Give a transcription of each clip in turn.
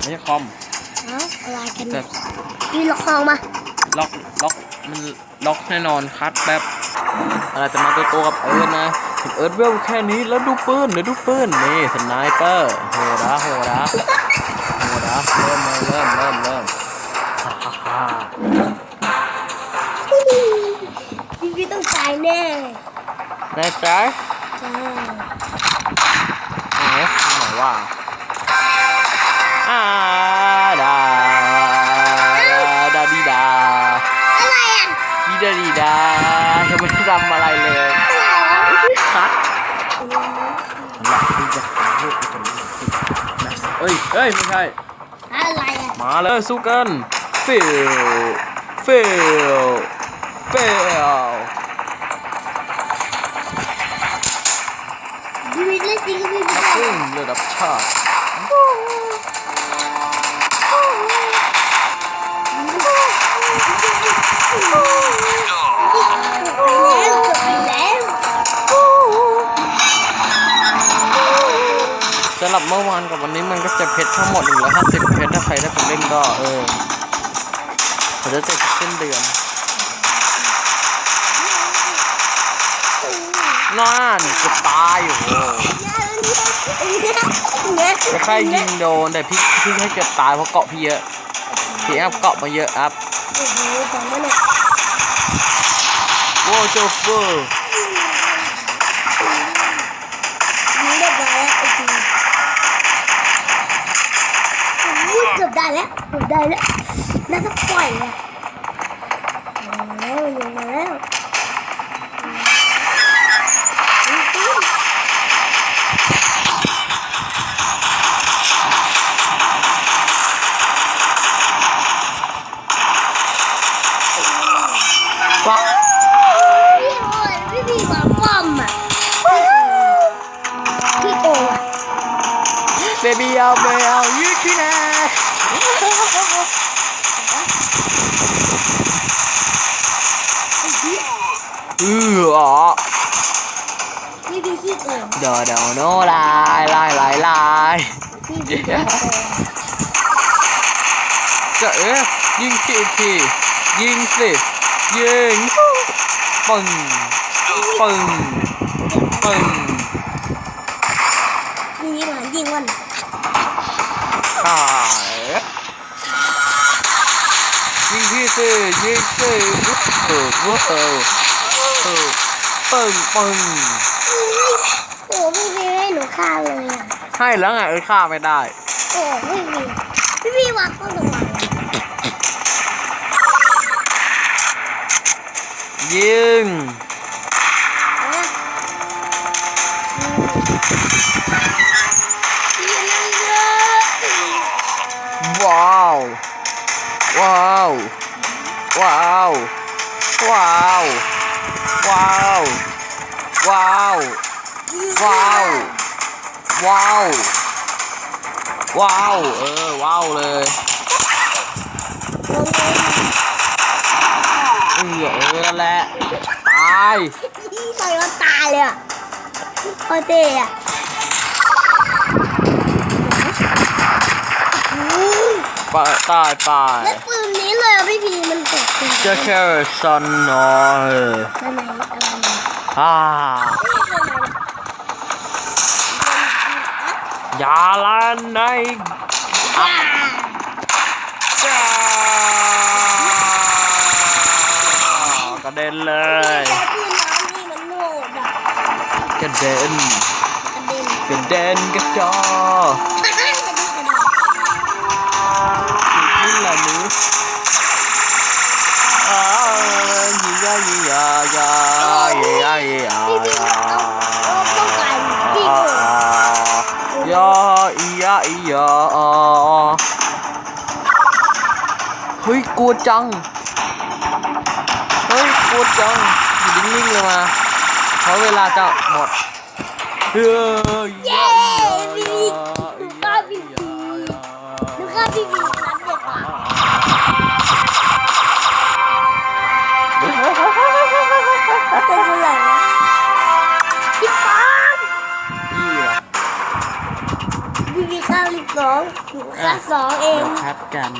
ไม่ใช่คอมเอ้าอะไรกันแต่เนี่ยยืนล็อกคลองมาล็อกล็อกมันล็อกแน่นอนคัดแบบอะไรจะมาตัวตัวกับเอิร์ธนะเอิร์ธเวลแค่นี้แล้วดูปืนเดี๋ยวดูปืนนี่สไนเปอร์โหดาโหดาโหดาเริ่มเลยเริ่มเริ่มเริ่มฮ่าฮ่าฮ่าพี่พี่ต้องตายแน่แน่ใจใช่ไหนไหนว่าอ่า ดาดาดีดาอะไรอะดีดาดีดายังไม่ได้ทำอะไรเลยอะไรวะคัดหลักที่จะขอลูกจะมีสิเอ้ยเอ้ยไม่ใช่อะไรอะมาเลยสู้กันฟิลฟิลฟิลพี่พี่เล่นจริงกับพี่พี่นักวิ่งระดับชาติ สำหรับเมื่อวานกับวันนี้มันก็จะเพชรทั้งหมด150เพชรถ้าใครได้ไปเล่นก็เออเขาจะเสร็จสิ้นเดือนนั่นจะตายโอ้โหไม่ใครยิงโดนแต่พี่พี่ให้เกือบตายเพราะเกาะพี่เยอะพี่อัพเกาะมาเยอะอัพ โอ้โหสองมันเนี่ย Wow. Cái mà bom à? Cái cổ à? Baby ao bè ao như thế này. Ừ ạ. Đờ đầu nó lại lại lại lại. Trời ơi, nhìn chị thì, nhìn xịt. ยิงปึ้งปึ้งปึ้งมีหลานยิงวันหายยิงที่สี่ยิงสี่เออเออเออเออปึ้งปึ้งโอ้พี่พี่ให้หนูฆ่าเลยอะให้แล้วไงเอ้ยฆ่าไม่ได้ โอ้พี่พี่พี่พี่วางก็ระวัง เยอะว้าวว้าวว้าว ออว้าวเลยลงเลยเออเออนั่นแหละตายใส่ก็ตายเลยอะโคตรเท่อะอุ้ยไปตายตายแล้วปืนนี้เลยอะพี่พีมันตกจริงจะแค่ซันนอยนั่นไหนอะไรนะอ่านี่คืออะไรนะยาลันในอ่า นเลยกระเด็นกระเด็นกระจอนี่แหละหนูอ้าวยี่ยายี่ยายี่ยายี่ยายี่ยายาอียาอียาเฮ้ยกลัวจัง พูดจังอยู่นิ่งเลยมาเพราะเวลาจะหมดเฮ้ยเย้บีบีหนูก็บีบีหนูก็บีบีสนเด็กป็นคไหนพี่ป้าบีบีข้าสองหนูข้าสองเองครับกัน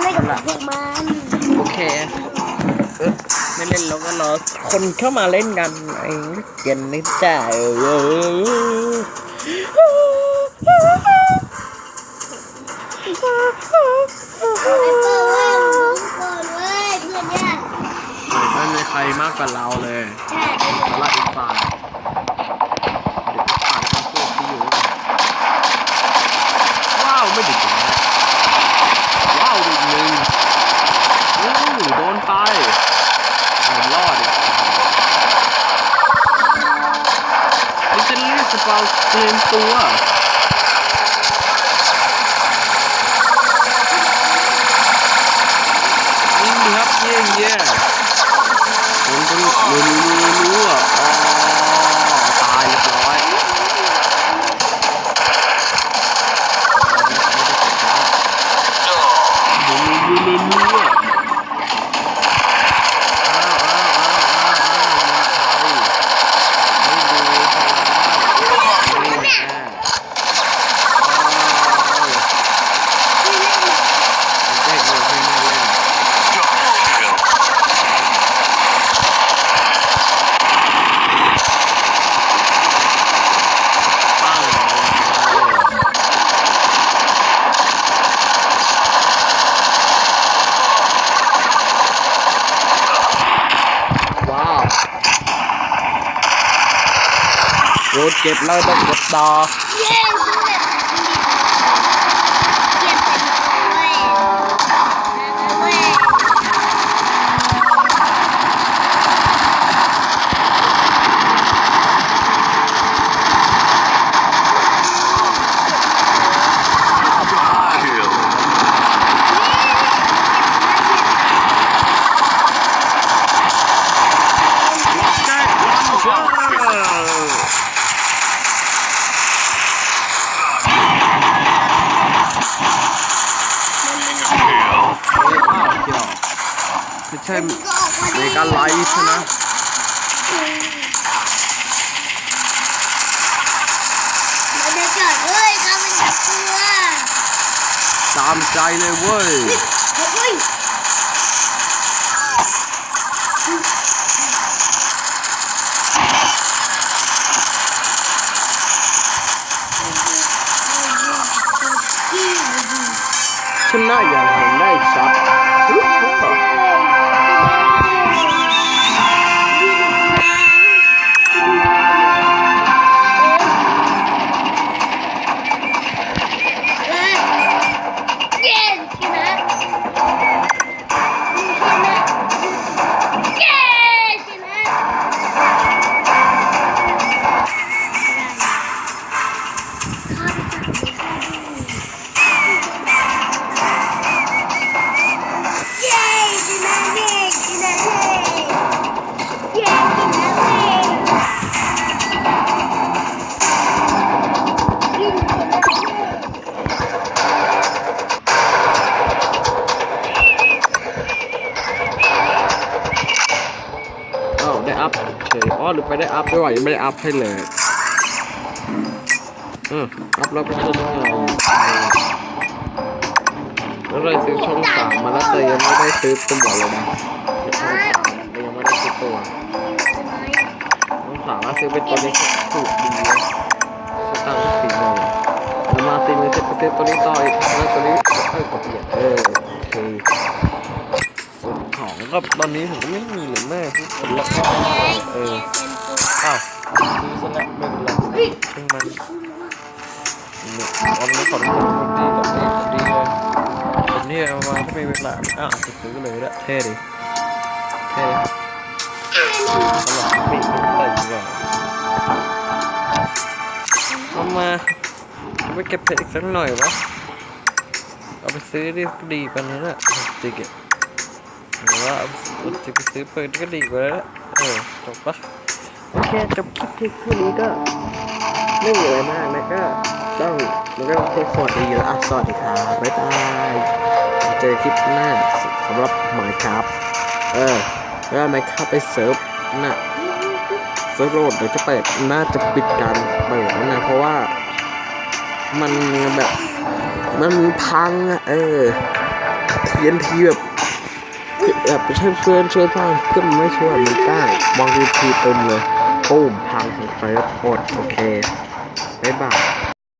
ไม่กับพวกมันโอเค ไม่เล่นแล้วก็รอคนเข้ามาเล่นกันไอ้เกนนี่จ้าเออไอ้เปิดว่ารู้ก่ออไม่มีใครมากกว่าเราเลยใช่สำหรับอีกฝ่ายเด็กฝ่ายทั้งพวกที่อยู่ด้วยว้าวไม่ดึกนะว้าวอีกหนึ่งอู้โดนไปเอารอดอีกลิ เจนลี่สปาเตรียมตัว ยิงดิครับเย่เย่ผมก็รู้รู้รู้รู้อะอ๋อตายเรียบร้อยรู้รู้รู้รู้รู้อะอ้าวอ้าวอ้าวอ้าวอ้าวมาไทยไม่ดูพลังนี่แน่อ้าวเด็กๆอยู่ที่นี่เล่น ปังว้าว โรดเก็บแล้วต้องกดต่อ ไม่ใช่ก็ออกมาเมดีกาไลท์ใช่ไหมมันจะเกิดเว้ยเขาเป็นแบบเกลือตามใจเลยเว้ยเฮ้ยชนะอย่าง อ้าวได้อัพเฉยอ๋อหรือไปได้อัพด้วยวะยังไม่ได้อัพให้เลยเอออัพแล้วก็ขึ้นเงาแล้วเลยซื้อช่องสามมาแล้วแต่ยังไม่ได้ซื้อตัวเลยนะช่องสามยังไม่ได้ซื้อตัวช่องสามว่าซื้อเป็นตัวนี้ถูกดีเลยสตางค์สี่หมื่นแล้วมาสี่หมื่นเสร็จไปซื้อตัวนี้ต่ออีกแล้วตัวนี้เออกดเปลี่ยนเออโอเค ของก็ตอนนี้ผมก็ไม่มีเลยแม่ทุกคนล้วก็เอออ้าวซื้อซะแล้วไม่เป็นไรซึ่งมันเนี่ยวันนี้ขอทุกคนดีกับเอกดีเลยผมนี่เอามาถ้ามีเวลาอ้าวจะซื้อเลยละเท่ดิเท่ตลอดปีกใส่ดีกว่าเอามาไปเก็บเพชรอีกสักหน่อยวะ เอาไปซื้อดิดีกันนั่นแหละติกเก็ต หรือว่าจะไปซื้อปืนก็ดีกว่าแล้วเออจบปะโอเคจบคลิปที่คู่นี้ก็ไม่มีอะไรมากนะก็ต้องมันก็ต้องสวัสดีแล้วอะสวัสดีครับบ๊ายบายเจอคลิปหน้าสำหรับหมายครับเออแล้วหมายครับไปเซิร์ฟน่ะเซิร์ฟโหลดเดี๋ยวจะเปิดน่าจะปิดการเปิดแล้วนะเพราะว่ามันแบบมันพังอะเออทีนทีแบบ แบบช่วยเพื่อนช่วยสร้างเพื่อนไม่ช่วยมันกล้าบางทีทีเต็มเลยปุ้มพังของไฟโคตรโอเคบ๊ายบาย